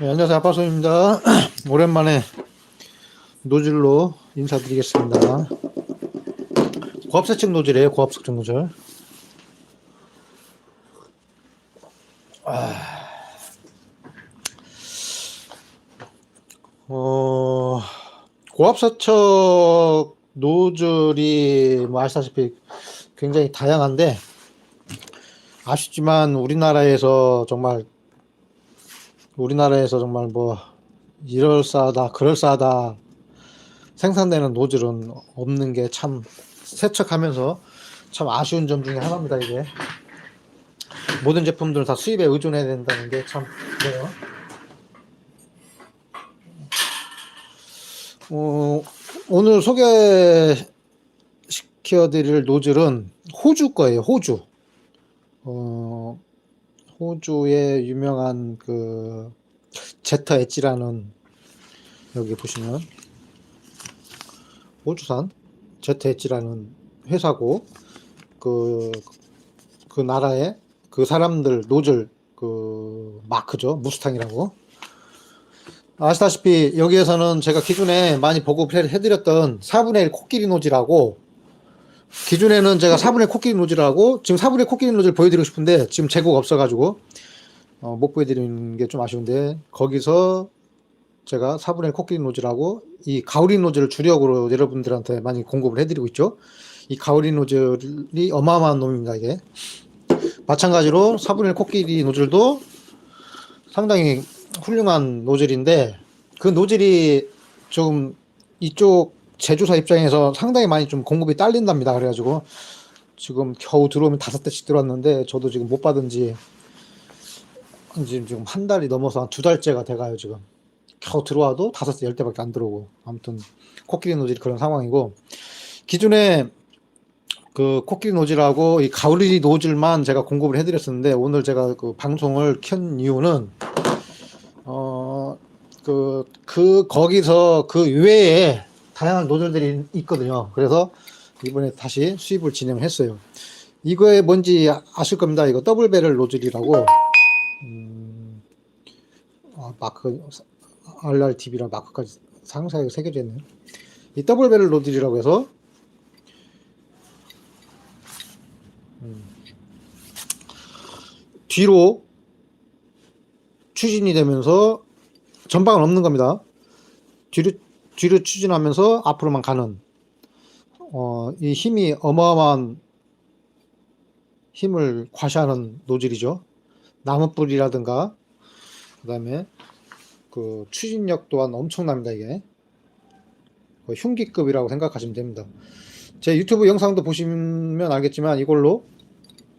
네, 안녕하세요. 아빠손입니다. 오랜만에 노즐로 인사드리겠습니다. 고압세척 노즐이에요. 고압세척 노즐. 아... 어... 고압세척 노즐이 뭐 아시다시피 굉장히 다양한데 아쉽지만 우리나라에서 정말 우리나라에서 정말 뭐 이럴싸하다 그럴싸하다 생산되는 노즐은 없는 게 참 세척하면서 참 아쉬운 점 중에 하나입니다 이게. 모든 제품들은 다 수입에 의존해야 된다는 게 참 그래요. 어, 오늘 소개시켜드릴 노즐은 호주 거예요 호주. 어, 호주의 유명한 그 제터 엣지라는 여기 보시면 호주산 제터 엣지라는 회사고 그, 그 나라의 그 사람들 노즐 그 마크죠. 무스탕이라고. 아시다시피 여기에서는 제가 기존에 많이 보급을 해드렸던 4분의 1 코끼리 노즐하고 기존에는 제가 4분의 1 코끼리 노즐하고 지금 4분의 1 코끼리 노즐 보여드리고 싶은데 지금 재고가 없어가지고 어, 못 보여드리는 게 좀 아쉬운데 거기서 제가 4분의 1 코끼리 노즐하고 이 가오리 노즐을 주력으로 여러분들한테 많이 공급을 해드리고 있죠. 이 가오리 노즐이 어마어마한 놈입니다 이게. 마찬가지로 4분의 1 코끼리 노즐도 상당히 훌륭한 노즐인데 그 노즐이 좀 이쪽 제조사 입장에서 상당히 많이 좀 공급이 딸린답니다. 그래가지고 지금 겨우 들어오면 다섯 대씩 들어왔는데 저도 지금 못 받은 지 지금 지금 한 달이 넘어서 한 두 달째가 돼가요 지금 겨우 들어와도 다섯 대 열 대밖에 안 들어오고 아무튼 코끼리 노즐 그런 상황이고 기존에 그 코끼리 노즐하고 이 가오리 노즐만 제가 공급을 해드렸었는데 오늘 제가 그 방송을 켠 이유는 어그그 거기서 그 외에 다양한 노즐들이 있거든요. 그래서 이번에 다시 수입을 진행했어요. 이거에 뭔지 아실 겁니다. 이거 더블 배럴 노즐이라고 음, 아, 마크 RRTV랑 마크까지 상세하게 새겨져 있네요. 이 더블 배럴 노즐이라고 해서 음, 뒤로 추진이 되면서 전방은 없는 겁니다. 뒤로 뒤로 추진하면서 앞으로만 가는 어, 이 힘이 어마어마한 힘을 과시하는 노즐이죠. 나무뿔이라든가 그다음에 그 추진력 또한 엄청납니다 이게 거의 흉기급이라고 생각하시면 됩니다. 제 유튜브 영상도 보시면 알겠지만 이걸로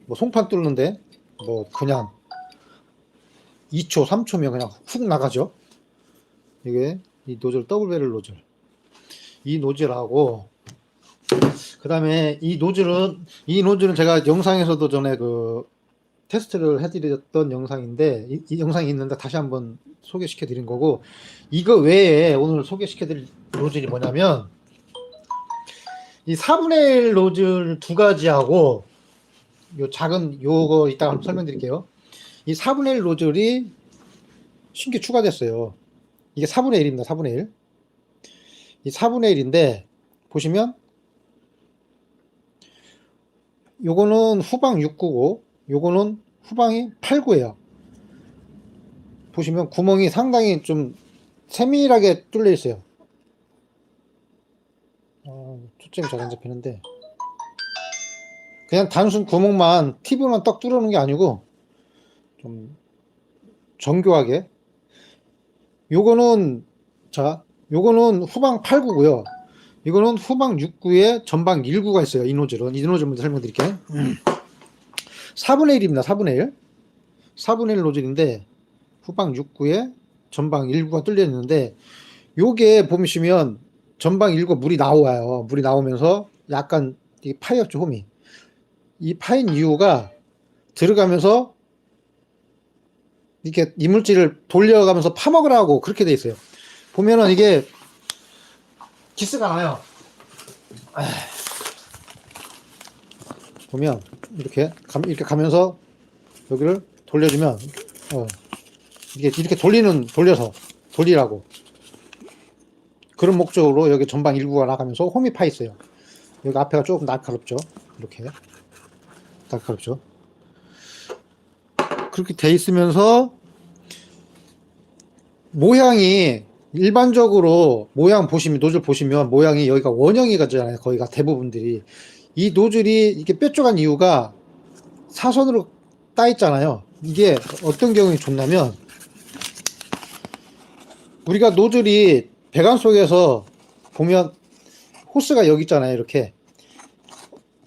뭐 송판 뚫는데 뭐 그냥 2초 3초면 그냥 훅 나가죠. 이게 이 노즐 더블 배럴 노즐 이 노즐하고 그 다음에 이 노즐은 이 노즐은 제가 영상에서도 전에 그 테스트를 해드렸던 영상인데 이, 이 영상이 있는데 다시 한번 소개시켜 드린 거고 이거 외에 오늘 소개시켜 드릴 노즐이 뭐냐면 이 4분의 1 노즐 두 가지하고 요 작은 요거 이따가 설명드릴게요. 이 4분의 1 노즐이 신규 추가됐어요 이게 4분의 1입니다. 4분의 1. 이 4분의 1인데 보시면 요거는 후방 6구고 요거는 후방이 8구예요. 보시면 구멍이 상당히 좀 세밀하게 뚫려 있어요. 어, 초점이 잘 안 잡히는데 그냥 단순 구멍만 TV만 떡 뚫어놓은 게 아니고 좀 정교하게 요거는 자 요거는 후방 8구고요. 이거는 후방 6구에 전방 1구가 있어요 이 노즐은 이 노즐 먼저 설명드릴게요. 4분의 1입니다 4분의 1 4분의 1 노즐인데 후방 6구에 전방 1구가 뚫려 있는데 요게 보시면 전방 1구 물이 나와요. 물이 나오면서 약간 이게 파였죠 홈이. 이 파인 이유가 들어가면서 이렇게 이물질을 돌려가면서 파먹으라고 그렇게 돼 있어요. 보면은 이게 기스가 나요. 보면 이렇게 감, 이렇게 가면서 여기를 돌려주면 어, 이게 이렇게 돌리는 돌려서 돌리라고 그런 목적으로 여기 전방 일부가 나가면서 홈이 파 있어요. 여기 앞에가 조금 날카롭죠. 이렇게 날카롭죠. 그렇게 돼 있으면서 모양이 일반적으로 모양 보시면 노즐 보시면 모양이 여기가 원형이 가잖아요. 거기가 대부분들이 이 노즐이 이게 뾰족한 이유가 사선으로 따 있잖아요. 이게 어떤 경우에 좋냐면 우리가 노즐이 배관 속에서 보면 호스가 여기 있잖아요. 이렇게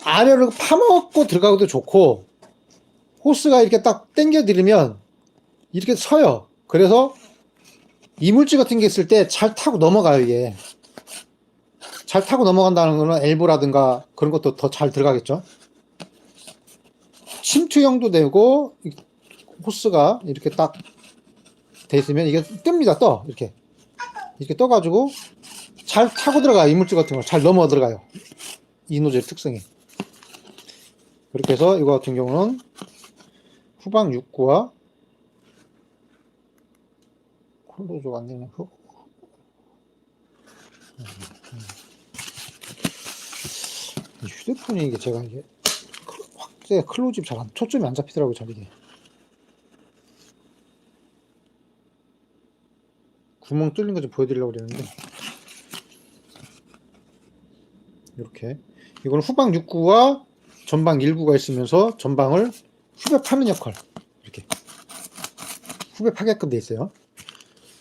아래로 파먹고 들어가도 좋고 호스가 이렇게 딱 당겨 들이면 이렇게 서요. 그래서 이물질 같은 게 있을 때 잘 타고 넘어가요, 이게. 잘 타고 넘어간다는 거는 엘보라든가 그런 것도 더 잘 들어가겠죠. 침투형도 되고, 이 호스가 이렇게 딱 돼 있으면 이게 뜹니다, 떠. 이렇게. 이렇게 떠가지고 잘 타고 들어가요, 이물질 같은 거. 잘 넘어 들어가요. 이 노즐 특성이. 그렇게 해서 이거 같은 경우는 후방 6구와 클로즈가 안 되네. 그이 휴대폰이 이게 제가 이게 클- 확대 클로즈 잘 안, 초점이 안 잡히더라고요, 잘 이게. 구멍 뚫린 거 좀 보여드리려고 그랬는데. 이렇게. 이거는 후방 6구와 전방 1구가 있으면서 전방을 후벼 파는 역할. 이렇게. 후벼 파게끔 돼 있어요.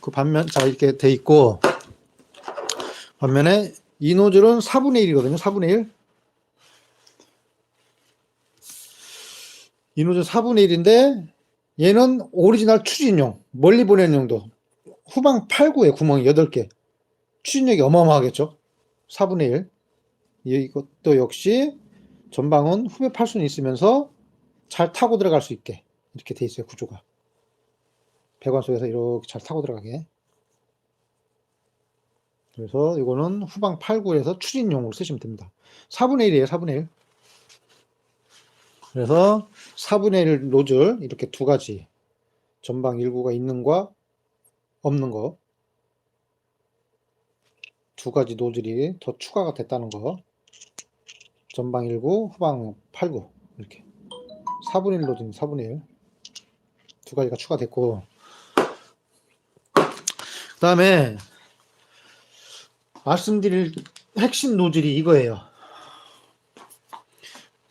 그 반면, 자, 이렇게 돼 있고, 반면에 이 노즐은 4분의 1이거든요. 4분의 1. 이 노즐 4분의 1인데, 얘는 오리지널 추진용, 멀리 보내는 용도. 후방 8구에 구멍이 8개. 추진력이 어마어마하겠죠. 4분의 1. 이것도 역시 전방은 후배 팔 수는 있으면서 잘 타고 들어갈 수 있게. 이렇게 돼 있어요 구조가. 배관 속에서 이렇게 잘 타고 들어가게. 그래서 이거는 후방 8구에서 추진용으로 쓰시면 됩니다. 4분의 1이에요 4분의 1 그래서 4분의 1 노즐 이렇게 두 가지. 전방 1구가 있는 과 없는 거. 두 가지 노즐이 더 추가가 됐다는 거. 전방 1구, 후방 8구. 이렇게 4분의 1로 된 4분의 1. 두 가지가 추가됐고 그 다음에 말씀드릴 핵심 노즐이 이거예요.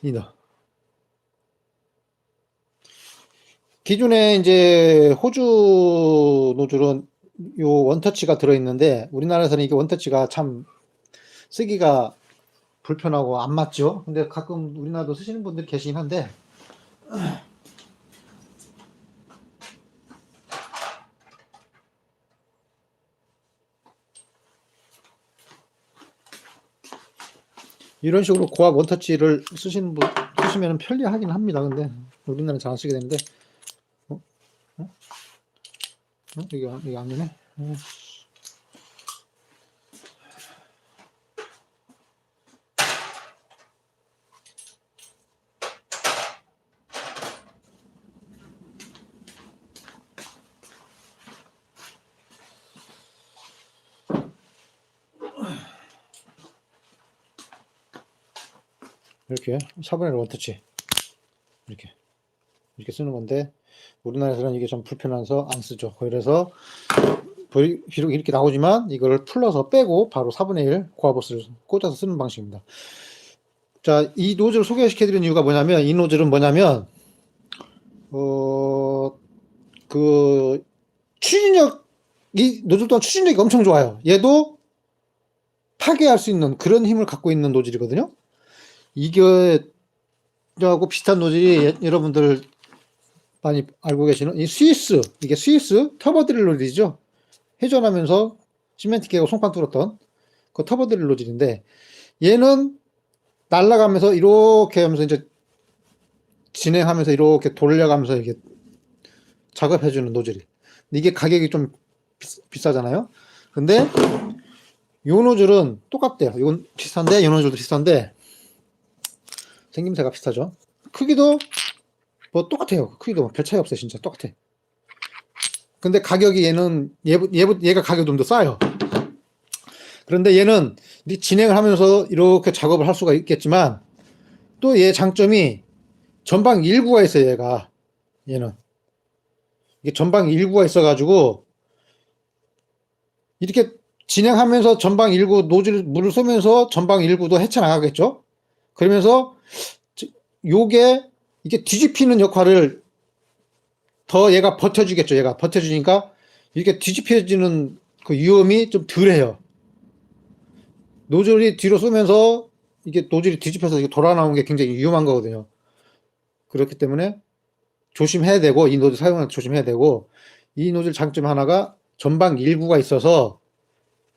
이너. 기존에 이제 호주 노즐은 요 원터치가 들어있는데 우리나라에서는 이게 원터치가 참 쓰기가 불편하고 안 맞죠. 근데 가끔 우리나라도 쓰시는 분들이 계시긴 한데 이런 식으로 고압 원터치를 쓰시는 분 쓰시면 편리하긴 합니다. 근데 우리나라는 잘 안 쓰게 되는데 어? 어? 어? 이게 안- 이게 안 되네. 어. 이렇게 4분의 1 원터치 이렇게 이렇게 쓰는 건데 우리나라에서는 이게 좀 불편해서 안 쓰죠. 그래서 비- 비록 이렇게 나오지만 이걸 풀러서 빼고 바로 4분의 1 고압버스를 꽂아서 쓰는 방식입니다. 자, 이 노즐을 소개시켜 드리는 이유가 뭐냐면 이 노즐은 뭐냐면 어, 그 추진력이 노즐 또한 추진력이 엄청 좋아요. 얘도 파괴할 수 있는 그런 힘을 갖고 있는 노즐이거든요. 이게 하고 비슷한 노즐이 예- 여러분들 많이 알고 계시는 이 스위스 이게 스위스 터보 드릴 노즐이죠. 회전하면서 시멘트 깨고 송판 뚫었던 그 터보 드릴 노즐인데 얘는 날아가면서 이렇게 하면서 이제 진행하면서 이렇게 돌려가면서 이게 작업해 주는 노즐이 이게 가격이 좀 비, 싸 잖아요. 근데 요 노즐은 똑같대요. 이건 비슷한데 이 노즐도 비슷한데 생김새가 비슷하죠. 크기도 뭐 똑같아요. 크기도 별 차이 없어요. 진짜 똑같아. 근데 가격이 얘는 얘, 얘, 얘가 가격이 좀 더 싸요. 그런데 얘는 이 진행을 하면서 이렇게 작업을 할 수가 있겠지만 또 얘 장점이 전방 일구가 있어요, 얘가. 얘는. 이게 전방 일구가 있어가지고 이렇게 진행하면서 전방 일구 노즐 물을 쏘면서 전방 일구도 헤쳐나가겠죠? 그러면서 저- 요게 이게 뒤집히는 역할을 더 얘가 버텨주겠죠. 얘가 버텨주니까 이렇게 뒤집혀지는 그 위험이 좀 덜해요. 노즐이 뒤로 쏘면서 이게 노즐이 뒤집혀서 이게 돌아 나오는 게 굉장히 위험한 거거든요. 그렇기 때문에 조심해야 되고 이 노즐 사용할 때 조심해야 되고 이 노즐 장점 하나가 전방 일구가 있어서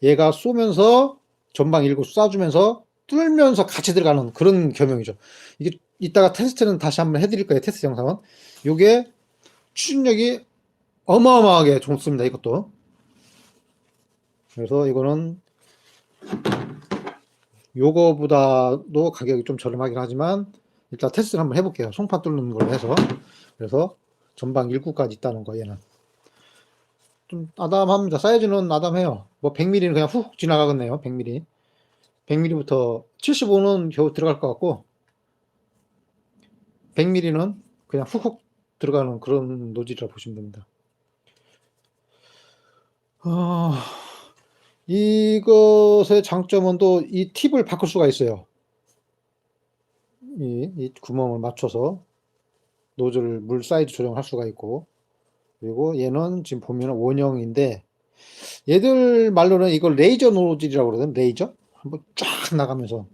얘가 쏘면서 전방 일구 쏴주면서 뚫면서 같이 들어가는 그런 겸용이죠. 이게 이따가 테스트는 다시 한번 해드릴 거예요. 테스트 영상은. 요게 추진력이 어마어마하게 좋습니다. 이것도. 그래서 이거는 요거보다도 가격이 좀 저렴하긴 하지만 일단 테스트를 한번 해볼게요. 송판 뚫는 걸로 해서. 그래서 전방 1구까지 있다는 거 얘는. 좀 아담합니다. 사이즈는 아담해요. 뭐 100mm는 그냥 훅 지나가겠네요. 100mm. 100mm부터 75는 겨우 들어갈 것 같고 100mm는 그냥 훅훅 들어가는 그런 노즐이라 보시면 됩니다. 어, 이것의 장점은 또 이 팁을 바꿀 수가 있어요. 이, 이 구멍을 맞춰서 노즐 물 사이즈 조정할 수가 있고 그리고 얘는 지금 보면 원형인데 얘들 말로는 이걸 레이저 노즐이라고 그러거든 레이저 한번 쫙 나가면서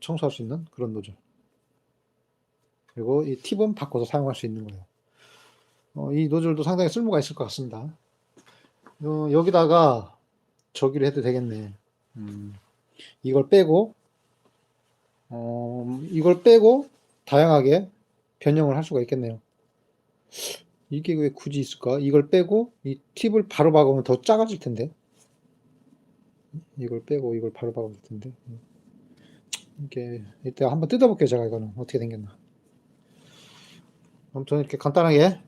청소할 수 있는 그런 노즐. 그리고 이 팁은 바꿔서 사용할 수 있는 거예요. 어, 이 노즐도 상당히 쓸모가 있을 것 같습니다. 어, 여기다가 저기를 해도 되겠네. 음, 이걸 빼고 어, 이걸 빼고 다양하게 변형을 할 수가 있겠네요. 이게 왜 굳이 있을까? 이걸 빼고 이 팁을 바로 박으면 더 작아질 텐데. 이걸 빼고 이걸 바로 박으면 될 텐데. 이게 이따 한번 뜯어볼게요. 제가 이거는 어떻게 생겼나. 아무튼 이렇게 간단하게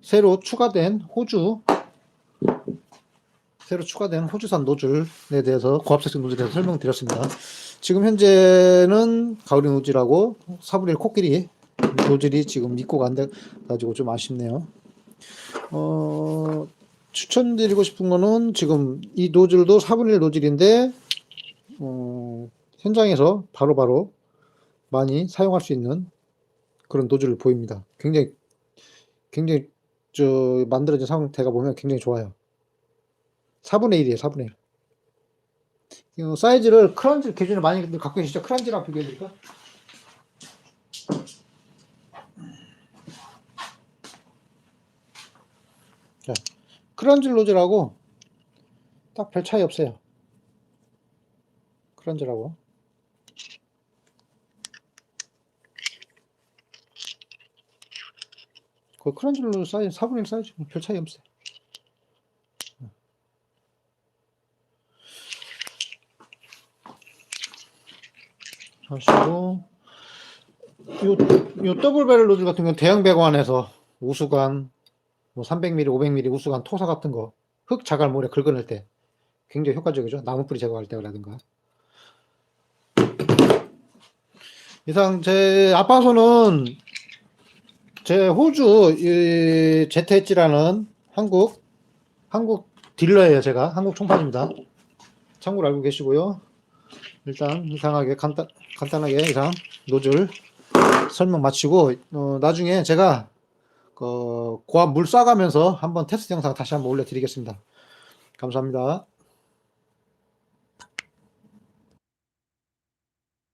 새로 추가된 호주 새로 추가된 호주산 노즐에 대해서 고압색식 노즐에 대해서 설명드렸습니다. 지금 현재는 가오리 노즐하고 4분의 1 코끼리 노즐이 지금 입고가 안 돼가지고 좀 아쉽네요. 어, 추천드리고 싶은 거는 지금 이 노즐도 4분의 1 노즐인데, 어, 현장에서 바로 바로 많이 사용할 수 있는 그런 노즐을 보입니다. 굉장히, 굉장히, 저, 만들어진 상태가 보면 굉장히 좋아요. 4분의 1이에요, 4분의 1. 어, 사이즈를 크런지 기준으로 많이 갖고 계시죠? 크런지랑 비교해 드릴까? 자, 크런즐 노즐하고 딱 별 차이 없어요. 크런즐하고. 그 크런즐 노즐 사이즈 4분의 1 사이즈 별 차이 없어요. 하시고 요, 요 더블 배럴 노즐 같은 경우는 대형 배관에서 우수관 뭐 300mm, 500mm 우수관 토사 같은 거 흙 자갈 모래 긁어낼 때 굉장히 효과적이죠. 나무 뿌리 제거할 때라든가. 이상 제 아빠소는 제 호주 이 제트 엣지라는 한국 한국 딜러예요. 제가 한국 총판입니다. 참고로 알고 계시고요. 일단 이상하게 간단 간단하게 이상 노즐 설명 마치고 어, 나중에 제가 그 고압 물 쏴가면서 한번 테스트 영상 다시 한번 올려드리겠습니다. 감사합니다.